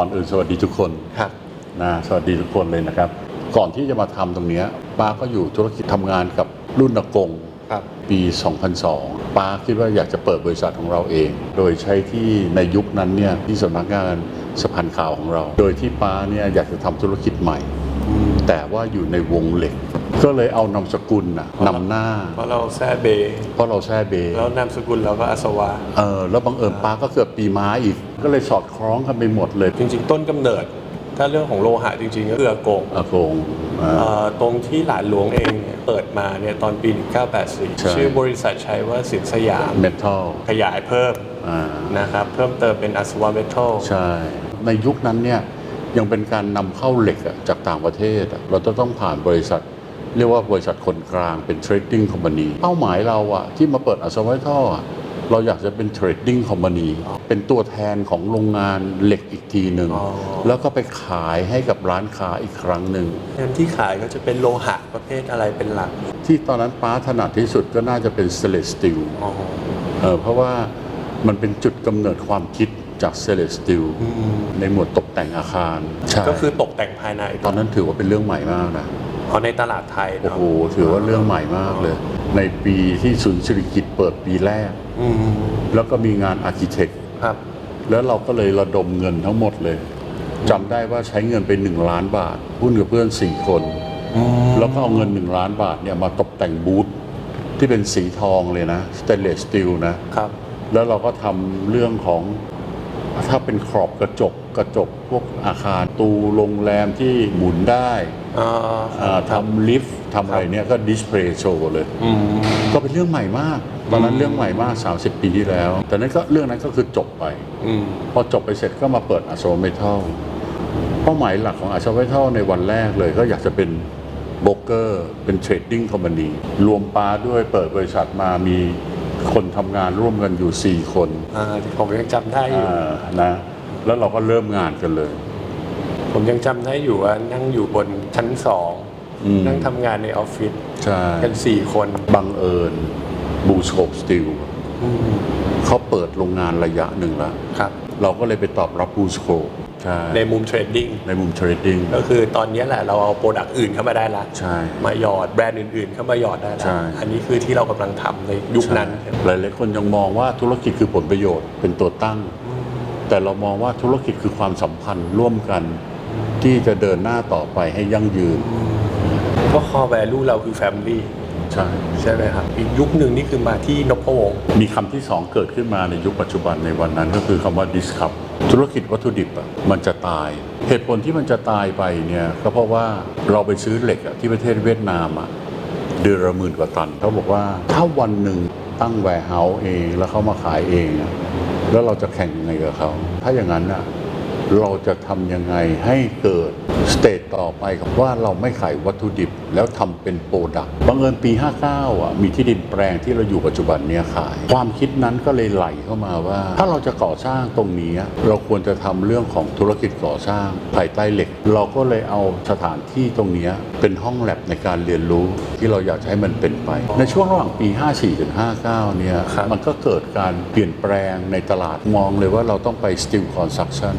ก่อนอื่นสวัสดีทุกคนครับนะสวัสดีทุกคนเลยนะครับ ก่อนที่จะมาทำตรงเนี้ยป้าก็อยู่ธุรกิจทำงานกับรุ่นอากงครับปี 2002 ป้าคิดว่าอยากจะเปิดบริษัทของเราเอง โดยใช้ที่ในยุคนั้นเนี่ยที่สำนักงานสะพานข่าวของเรา โดยที่ป้าเนี่ยอยากจะทำธุรกิจใหม่ แต่ว่าอยู่ในวงเหล็ก ก็เลยเอานามสกุลน่ะนำหน้า เพราะเราแซ่เบเพราะเราแช่เบแล้วนามสกุลเราก็อาสวะเออแล้วบังเอิญป้าก็เกิดปีม้าอีก ก็เลยสอดคล้องกันไปหมดเลย จริง ๆ ต้นกำเนิด ถ้าเรื่องของโลหะจริงๆก็คืออากงอากงอ่าเอ่อตรงที่หลานหลวงเองเนี่ยเปิดมาเนี่ยตอนปีใช่1984 ชื่อบริษัทใช้ว่าสินสยามเมทัลขยายเพิ่มอ่านะครับเพิ่มเติมเป็นอาสวะเมทัลใช่ในยุคนั้นเนี่ย ยังเป็นการนำเข้าเหล็กอะจากต่างประเทศอะเราจะต้องผ่านบริษัท เรียกว่าบริษัทคนกลางเป็น trading company เป้าหมายเราอะที่มาเปิดอัศวินท่ออะเราอยากจะเป็น trading company เป็นตัวแทนของโรงงานเหล็กอีกทีหนึ่งอ๋อแล้วก็ไปขายให้กับร้านค้าอีกครั้งหนึ่งเงินที่ขายก็จะเป็นโลหะประเภทอะไรเป็นหลัก ที่ตอนนั้นป้าถนัดที่สุดก็น่าจะเป็น stainless steel อ๋อเออเพราะว่ามันเป็นจุดกำเนิดความคิด จาก stainless steel อืมในหมวดตกแต่งอาคารใช่ก็คือตกแต่งภายในตอนนั้นถือว่าเป็นเรื่องใหม่มากนะอ๋อในตลาดไทยโอ้เนาะโหถือว่าเรื่องใหม่มากเลย ในปีที่ศูนย์เศรษฐกิจเปิดปีแรกอืมแล้วก็มีงานอาร์เคเต็กครับ แล้วเราก็เลยระดมเงินทั้งหมดเลยจำได้ว่าใช้เงินไป1ล้านบาทหุ้นกับเพื่อน4คนอืมแล้วก็เอาเงิน1ล้านบาทเนี่ยมาตกแต่งบูธที่เป็นสีทองเลยนะสเตนเลสสตีลนะครับแล้วเราก็ทำเรื่องของ ถ้าเป็นขอบกระจกกระจกพวกอาคารตูโรงแรมที่หมุนได้อ่า อ่าทำลิฟต์ทำอะไรเนี่ยก็ดิสเพลย์โชว์เลย อืม ก็เป็นเรื่องใหม่มาก ตอนนั้นเรื่องใหม่มาก 30 ปีที่แล้ว แต่นั้นก็เรื่องนั้นก็คือจบไป อืม พอจบไปเสร็จก็มาเปิดอาโซเมทัลเป้าหมายหลักของอาโซเมทัลในวันแรกเลยก็อยากจะเป็นโบรกเกอร์ เป็นเทรดดิ้งคอมพานีรวมป้าด้วยเปิดบริษัทมามี คนทำงานร่วมกันอยู่ 4 คนอ่าที่ผมยังจำได้อยู่ อ่านะแล้วเราก็เริ่มงานกันเลย ผมยังจำได้อยู่ว่านั่งอยู่บนชั้นสองอืม นั่งทำงานในออฟฟิศใช่กันสี่คนบังเอิญบูสโคปสตีลอืมเขาเปิดโรงงานระยะหนึ่งแล้ว ครับ เราก็เลยไปตอบรับบูสโคป ใช่ ในมุมเทรดดิ้งในมุมเทรดดิ้งก็คือตอนนี้แหละเราเอาโปรดักต์อื่นเข้ามาได้ละใช่ มาหยอดแบรนด์อื่นๆ เข้ามาหยอดได้ละใช่ อันนี้คือที่เรากำลังทำในยุคนั้นใช่หลายๆคนยังมองว่าธุรกิจคือผลประโยชน์เป็นตัวตั้ง แต่เรามองว่าธุรกิจคือความสัมพันธ์ร่วมกัน ที่จะเดินหน้าต่อไปให้ยั่งยืน เพราะ core value เราคือ family ใช่ใช่ไหมครับอีกยุคหนึ่งนี่คือมาที่นพวงศ์มีคำที่สองเกิดขึ้นมาในยุคปัจจุบันในวันนั้นก็คือคำว่า disrupt ธุรกิจวัตถุดิบอะมันจะตาย เหตุผลที่มันจะตายไปเนี่ยก็เพราะว่าเราไปซื้อเหล็กอะที่ประเทศเวียดนามอะเดือนละหมื่นกว่าตันเขาบอกว่าถ้าวันหนึ่งตั้งแวร์เฮาส์เองแล้วเขามาขายเองอะแล้วเราจะแข่งยังไงกับเขาถ้าอย่างนั้นอะ เราจะทำยังไงให้เกิดสเตจต่อไปกับว่าเราไม่ขายวัตถุดิบแล้วทำเป็นโปรดักต์บังเอิญปี 59อะมีที่ดินแปลงที่เราอยู่ปัจจุบันเนี่ยขาย ความคิดนั้นก็เลยไหลเข้ามาว่า ถ้าเราจะก่อสร้างตรงนี้ เราควรจะทำเรื่องของธุรกิจก่อสร้างภายใต้เหล็ก เราก็เลยเอาสถานที่ตรงเนี้ยเป็นห้องแลบในการเรียนรู้ที่เราอยากจะให้มันเป็นไป ในช่วงระหว่างปี 54ถึง59เนี่ยครับมันก็เกิดการเปลี่ยนแปลงในตลาดมองเลยว่าเราต้องไป steel construction